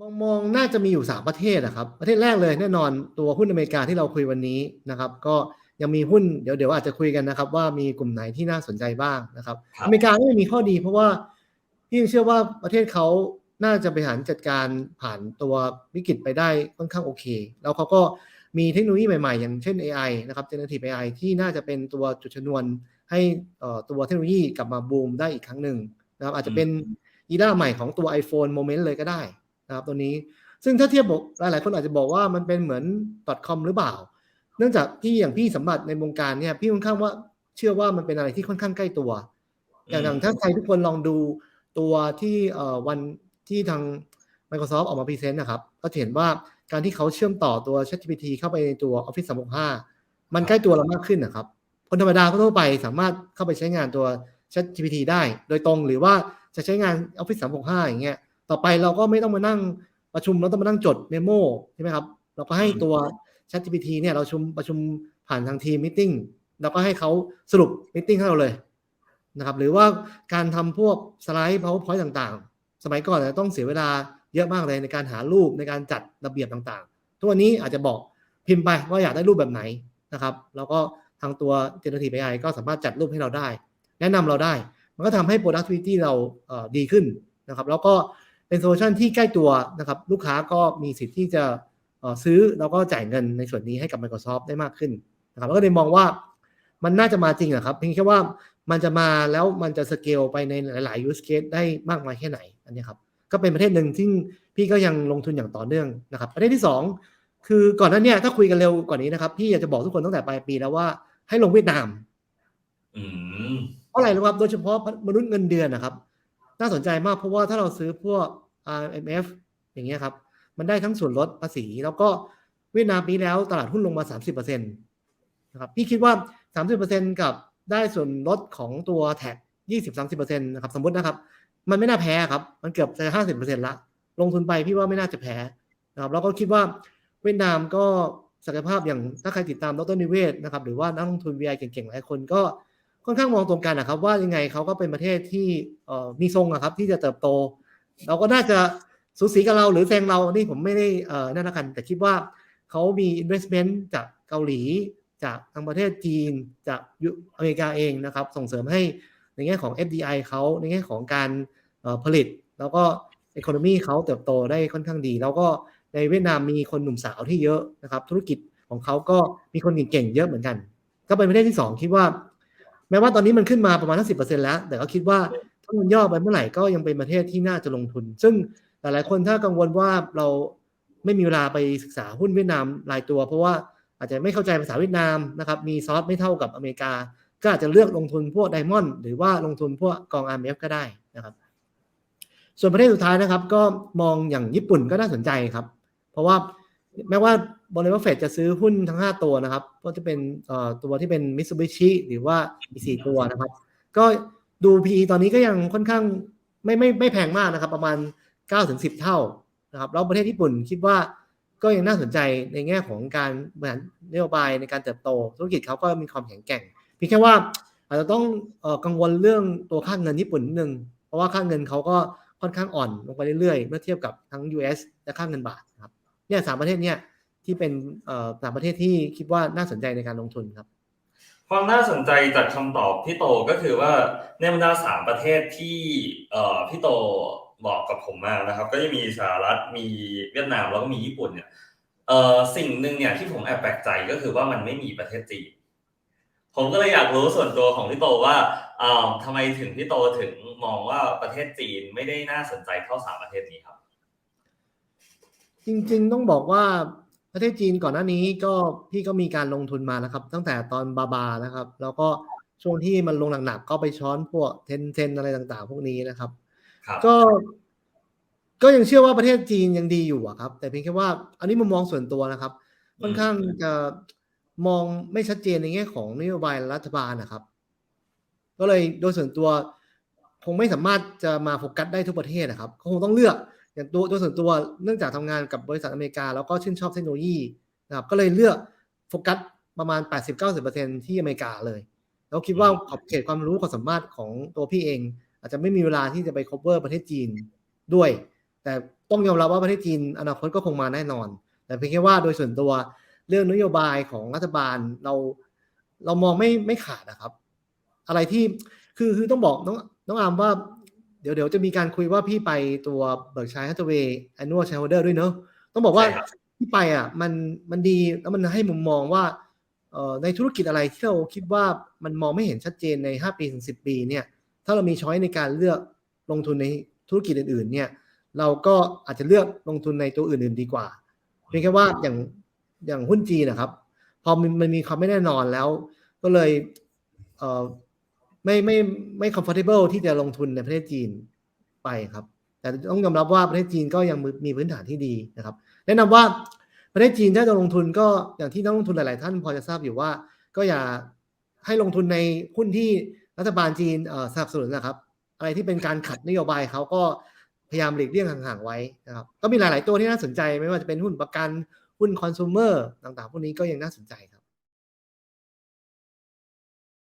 มองมองน่าจะมีอยู่สามประเทศนะครับ ประเทศแรกเลยแน่นอนตัวหุ้นอเมริกาที่เราคุยวันนี้นะครับ ก็ยังมีหุ้นเดี๋ยวเดี๋ยวอาจจะคุยกันนะครับ ว่ามีกลุ่มไหนที่น่าสนใจบ้างนะครับครับอเมริกาก็ยังมีข้อดี เพราะว่าพี่เชื่อว่าประเทศเขาน่าจะบริหารจัดการผ่านตัววิกฤตไปได้ค่อนข้างโอเค แล้วเขาก็มีเทคโนโลยีใหม่ๆ อย่างเช่น AI นะครับ generative AI ที่น่าจะเป็นตัวจุดชนวนให้เอ่อตัวเทคโนโลยีกลับมาบูมได้อีกครั้งหนึ่งนะครับอาจจะเป็นอีราใหม่ของตัว iPhone Moment เลยก็ได้ นะครับตัวนี้ซึ่งถ้าเทียบบอกหลาย ๆ คนอาจจะบอกว่ามันเป็นเหมือน .com หรือเปล่า เนื่องจากที่อย่างพี่สัมบัติในวงการเนี่ยพี่ค่อนข้างว่าเชื่อว่ามันเป็นอะไรที่ค่อนข้างใกล้ตัว อย่างอย่างถ้าใครทุกคนลองดูตัวที่เอ่อวันที่ทาง Microsoft ออกมาพรีเซนต์นะครับ ก็จะเห็นว่าการที่เขาเชื่อมต่อตัว ChatGPT เข้าไปในตัว Office 365 มันใกล้ตัวเรามากขึ้นนะครับ คนธรรมดาทั่วไปสามารถเข้าไปใช้งานตัว ChatGPT ได้ โดยตรงหรือว่าจะใช้งาน Office 365 อย่างเงี้ย ต่อไปเราก็ไม่ต้องมานั่งประชุมแล้วต้องมานั่งจดเมโมใช่ไหมครับ เราก็ให้ตัว ChatGPT เนี่ยเราชุมประชุมผ่านทางทีมมิ팅เราก็ให้เขาสรุปมิ팅ให้เราเลยนะครับ หรือว่าการทำพวกสไลด์ PowerPoint ต่างๆ สมัยก่อนเนี่ยต้องเสียเวลาเยอะมากเลยในการหารูปในการจัดระเบียบต่างๆ ทุกวันนี้อาจจะบอกพิมพ์ไปว่าอยากได้รูปแบบไหนนะครับ แล้วก็ทางตัว Generative AI ก็สามารถจัดรูปให้เราได้ แนะนำเราได้ มันก็ทำให้ productivity เราเอ่อดีขึ้นนะครับ แล้วก็ เป็นโซลูชันที่ใกล้ตัวนะครับลูกค้าก็มีสิทธิ์ที่จะเอ่อซื้อแล้วก็จ่ายเงินในส่วนนี้ให้กับ Microsoft ได้มากขึ้นนะครับแล้วก็เลยมองว่ามันน่าจะมาจริงอะครับเพียงแค่ว่ามันจะมาแล้วมันจะสเกลไปในหลาย ๆ use case ได้มากน้อยแค่ไหนอันนี้ครับก็เป็นประเทศหนึ่งที่พี่ก็ยังลงทุนอย่างต่อเนื่องนะครับประเทศที่สองคือก่อนหน้าเนี้ถ้าคุยกันเร็วกว่านี้นะครับ พี่อยากจะบอกทุกคนตั้งแต่ปลายปีแล้วว่าให้ลงเวียดนามอืมเพราะอะไรรู้ครับโดยเฉพาะมนุษย์เงินเดือนนะครับ น่าสนใจมากเพราะว่าถ้าเราซื้อพวก RMF อย่างเงี้ยครับ มันได้ทั้งส่วนลดภาษี แล้วก็เวียดนามปีแล้วตลาดหุ้นลงมา 30%นะครับพี่คิดว่า 30%กับได้ส่วนลดของตัวแท็ก20-30%นะครับสมมตินะครับ มันไม่น่าแพ้ครับ มันเกือบจะ50%ละ ลงทุนไปพี่ว่าไม่น่าจะแพ้นะครับแล้วก็คิดว่าเวียดนามก็ศักยภาพอย่างถ้าใครติดตามดรนิเวศน์นะครับ หรือว่านักลงทุน VI เก่งๆ หลายคนก็ ค่อนข้างมองตรงกันนะครับว่ายังไงเขาก็เป็นประเทศที่มีทรงอะครับที่จะเติบโต เราก็น่าจะสูสีกับเราหรือแซงเรานี่ผมไม่ได้เอ่นั่นละกัน แต่คิดว่าเขามี investment จากเกาหลี จากทางประเทศจีน จากอเมริกาเองนะครับ ส่งเสริมให้ในแง่ของ FDI เขาในแง่ของการผลิต แล้วก็ economy เขาเติบโตได้ค่อนข้างดี แล้วก็ในเวียดนามมีคนหนุ่มสาวที่เยอะนะครับ ธุรกิจของเขาก็มีคนเก่งๆเยอะเหมือนกัน ก็เป็นประเทศที่สองคิดว่า แม้ว่าตอนนี้มันขึ้นมาประมาณทั้งสิแล้ว แต่ก็คิดว่าถ้ามันย่อไปเมื่อไหร่ก็ยังเป็นประเทศที่น่าจะลงทุน ซึ่งหลายๆคนถ้ากังวลว่าเราไม่มีเวลาไปศึกษาหุ้นเวียดนามรายตัว เพราะว่าอาจจะไม่เข้าใจภาษาเวียดนามนะครับมีซอสไม่เท่ากับอเมริกา ก็อาจจะเลือกลงทุนพวกไดมอนด์หรือว่าลงทุนพวกกอง RMF ก็ได้นะครับ ส่วนประเทศสุดท้ายนะครับ ก็มองอย่างญี่ปุ่นก็น่าสนใจครับ เพราะว่า แม้ว่าบริษัทเฟดจะซื้อหุ้นทั้ง 5 ตัวนะครับ ก็จะเป็นตัวที่เป็นมิ t ซูบิชิหรือว่าอีก4ตัวนะครับ ก็ดู PE ตอนนี้ก็ยังค่อนข้างไม่ไม่ไม่แพงมากนะครับ ประมาณ 9-10 เท่านะครับแล้วประเทศญี่ปุ่นคิดว่าก็ยังน่าสนใจในแง่ของการบริหารนโยบายในการเติบโต ธุรกิจเขาก็มีความแข็งแกร่งเพียงแค่ว่าอาจจะต้องอกังวลเรื่องตัวค่าเงินญี่ปุ่นนิดนึง เพราะว่าค่าเงินเขาก็ค่อนข้างอ่อนลงไปเรื่อยๆ เมื่อเทียบกับทั้ง US และค่าเงินบาทครับ เนี่ยสามประเทศเนี่ยที่เป็นสามประเทศที่คิดว่าน่าสนใจในการลงทุนครับ ความน่าสนใจจากคำตอบพี่โตก็คือว่าในบรรดาสามประเทศที่พี่โตบอกกับผมมานะครับ ก็จะมีสหรัฐมีเวียดนามแล้วก็มีญี่ปุ่นเนี่ยเออสิ่งหนึ่งเนี่ยที่ผมแอบแปลกใจก็คือว่ามันไม่มีประเทศจีนผมก็เลยอยากรู้ส่วนตัวของพี่โตว่าอ่าทำไมถึงพี่โตถึงมองว่าประเทศจีนไม่ได้น่าสนใจเท่าสามประเทศนี้ครับ จริง ๆ ต้องบอกว่าประเทศจีนก่อนหน้านี้ก็พี่ก็มีการลงทุนมานะครับ ตั้งแต่ตอนบาบานะครับ แล้วก็ช่วงที่มันลงหนักๆก็ไปช้อนพวกเทนเทนอะไรต่าง ๆ พวกนี้นะครับครับ ก็ ก็ยังเชื่อว่าประเทศจีนยังดีอยู่อะครับ แต่เพียงแค่ว่า อันนี้มุมมองส่วนตัวนะครับค่อนข้างจะมองไม่ชัดเจนในแง่ของนโยบายรัฐบาลนะครับ ก็เลยโดยส่วนตัว คงไม่สามารถจะมาโฟกัสได้ทุกประเทศนะครับก็คงต้องเลือก อย่างตัวตัวส่วนตัวเนื่องจากทำงานกับบริษัทอเมริกา แล้วก็ชื่นชอบเทคโนโลยีนะครับก็เลยเลือกโฟกัสประมาณ 80-90%ที่อเมริกาเลย แล้วคิดว่าขอบเขตความรู้ความสามารถของตัวพี่เอง อาจจะไม่มีเวลาที่จะไป cover ประเทศจีนด้วย แต่ต้องยอมรับว่าประเทศจีนอนาคตก็คงมาแน่นอน แต่เพียงแค่ว่าโดยส่วนตัวเรื่องนโยบายของรัฐบาลเรา เรามองไม่ไม่ขาดนะครับ อะไรที่คือคือต้องบอกน้องน้องอามว่า เดี๋ยวเดี๋ยวจะมีการคุยว่าพี่ไปตัวเบิร์กชัยฮัตเทเวย์แอนนวลแชร์โฮเดอร์ด้วยเนอะต้องบอกว่าใช่ครับที่ไปอะมันมันดีแล้วมันให้มุมมองว่าเอ่อในธุรกิจอะไรที่เราคิดว่ามันมองไม่เห็นชัดเจนใน 5 ปีถึง 10 ปีเนี่ยถ้าเรามีช้อยในการเลือกลงทุนในธุรกิจอื่นๆเนี่ยเราก็อาจจะเลือกลงทุนในตัวอื่นๆดีกว่าเพียงแค่ว่าอย่างอย่างหุ้นจีนนะครับ พอมันมันมีความไม่แน่นอนแล้ว ก็เลยเอ่อ ไม่ไม่ไม่ comfortable ที่จะลงทุนในประเทศจีนไปครับ แต่ต้องยอมรับว่าประเทศจีนก็ยังมีพื้นฐานที่ดีนะครับ แนะนำว่าประเทศจีนถ้าจะลงทุนก็อย่างที่นักลงทุนหลาย ๆ ท่านพอจะทราบอยู่ว่า ก็อย่าให้ลงทุนในหุ้นที่รัฐบาลจีนสนับสนุนนะครับ อะไรที่เป็นการขัดนโยบายเขาก็พยายามหลีกเลี่ยงห่างๆไว้นะครับ ก็มีหลาย ๆ ตัวที่น่าสนใจไม่ว่าจะเป็นหุ้นประกันหุ้นคอน sumer ต่าง ๆ พวกนี้ก็ยังน่าสนใจครับ